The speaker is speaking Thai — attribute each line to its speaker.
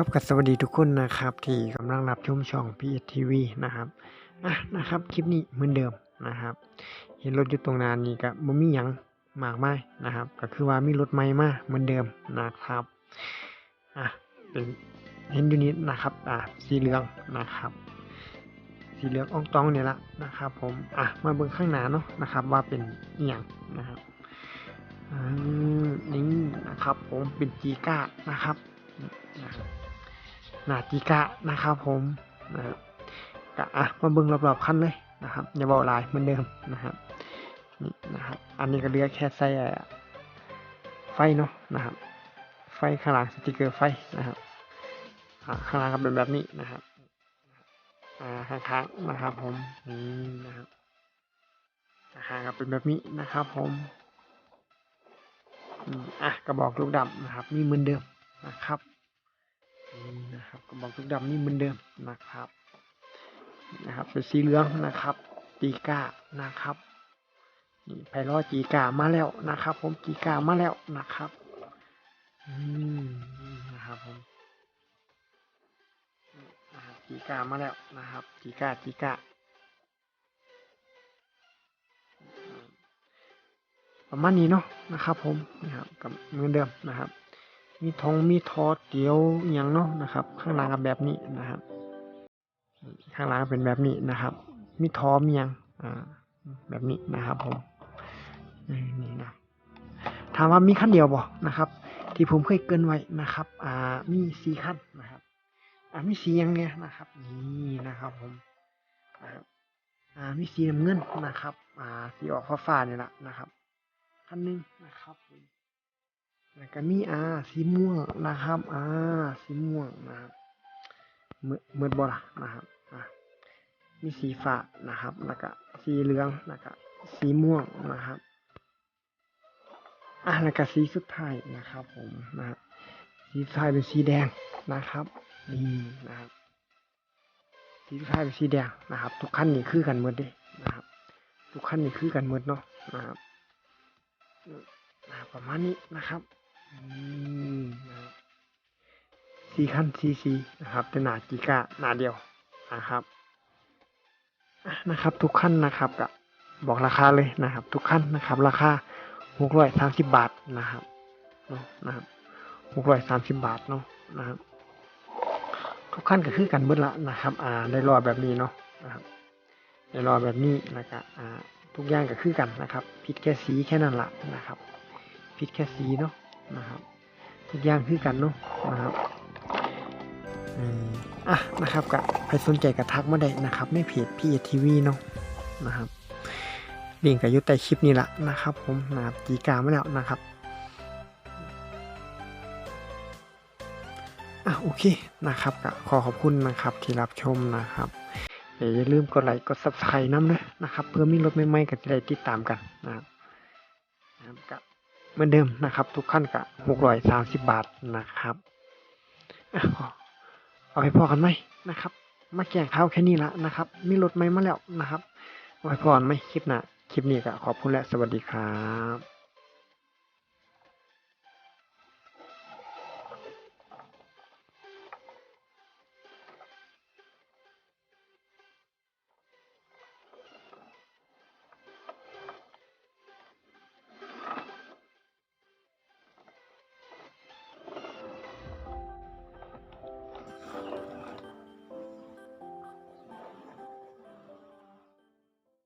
Speaker 1: ครับกับสวัสดีทุกคนนะครับ ที่กำลังรับชมช่องพีเอทีวีนะครับอะนะครับคลิปนี้เหมือนเดิมนะครับ เห็นรถอยู่ตรงหนานนี่ก็บ่มีหยังมากมายนะครับ ก็คือว่ามีรถใหม่มาเหมือนเดิมนะครับอะเป็นเห็นอยู่นี้นะครับอะสีเหลืองนะครับ สีเหลืองอ่องตองเนี่ยละนะครับ ผมอะมาเบิ่งข้างหน้าเนาะนะครับ ว่าเป็นอหย่างนะครับอืมนี่นะครับผมเป็นจีก้านะครับนะครับ นาจิกะนะครับผมนะครับกะอะมาเบิ่งรอบๆคันเลยนะครับอย่าบาหลายเหมือนเดิมนะครับนี่นะครับอันนี้ก็เลือกแค่ใส่อ่ไฟเนาะนะครับ ไฟข้างหลังสติกเกอร์ไฟนะครับข้างหลังก็เป็นแบบนี้นะครับอ่าข้างๆนะครับผมนี่นะครับข้างก็เป็นแบบนี้นะครับผมอืมอะกระบอกลูกดำนะครับ มีเหมือนเดิมนะครับ นะครับกระบอกทุกดำนี่เหมือนเดิมนะครับนะครับเป็นสีเหลืองนะครับจีก้านะครับนี่ไพลอจีก้ามาแล้วนะครับ ผมจีก้ามาแล้วนะครับอืมนะครับผมนะครับจีก้ามาแล้วนะครับจีก้าจีก้าประมาณนี้เนาะนะครับ ผมนะครับกับเหมือนเดิมนะครับ มีทงมีทอเตียวอย่างเนาะนะครับ ข้างหลังก็แบบนี้นะครับ ข้างหลังเป็นแบบนี้นะครับ มีทอมีหยังอ่าแบบนี้นะครับผมนี่นะถามว่ามีขั้นเดียวบ่นะครับ ที่ผมเคยเกินไว้นะครับ อ่ามีสี่ขั้นนะครับ อ่ามีสียังเนี่ยนะครับ นี่นะครับผมนะครับอ่ามีสีน้ำเงินนะครับ อ่าสีออกฟ้าๆเนี่ยแหละนะครับขั้นหนึ่งนะครับผม แล้วก็มีอ่าสีม่วงนะครับอ่าสีม่วงนะครับเมือเมื่อบ่ล่ะนะครับอ่ามีสีฟ้านะครับ แล้วก็สีเหลืองแล้วก็สีม่วงนะครับอ่าแล้วก็สีสุดท้ายนะครับ ผมนะครับสีสุดท้ายเป็นสีแดงนะครับนี่นะครับสีสุดท้ายเป็นสีแดงนะครับ ทุกขั้นนี่คือกันหมดเด้นะครับ ทุกขั้นนี่คือกันหมดเนาะนะครับประมาณนี้นะครับ สี่ขั้นสี่สีนะครับเป็นหนาจีกะหนาเดียวนะครับนะครับ ทุกขั้นนะครับก็บอกราคาเลยนะครับ ทุกขั้นนะครับ ราคาหกร้อยสามสิบบาทนะครับเนาะนะครับหกร้อยสามสิบบาทเนาะนะครับทุกขั้นก็คือกันเบิดละนะครับ อ่าได้รอแบบนี้เนาะนะครับได้รอแบบนี้นะครับอ่าทุกอย่างก็คือกันนะครับ ผิดแค่สีแค่นั้นละนะครับ ผิดแค่สีเนาะ นะครับทุกอย่างคือกันเนาะนะครับอืมอะนะครับกับใครสนใจกับทักมาได้นะครับในเพจพี่ทีวีเนาะนะครับลิงก์กับยุใต้คลิปนี้ละนะครับ ผมนะครับจีกามาแล้วนะครับอะโอเคนะครับก็ขอขอบคุณนะครับที่รับชมนะครับอย่าลืมกดไลค์กด subscribe น้ำด้วยนะครับ เพื่อมีรถใหม่ๆก็จะได้ติดตามกันนะครับนะครับ เหมือนเดิมนะครับ ทุกขั้นกับหกร้อยสามสิบบาทนะครับอะเอาให้พอกันไหมนะครับ มาแก่งข้าวแค่นี้ละนะครับ มีรถไหมมาแล้วนะครับเอาให้พอกันไหมคลิปหนะคลิปนี้ก็ขอบคุณและสวัสดีครับ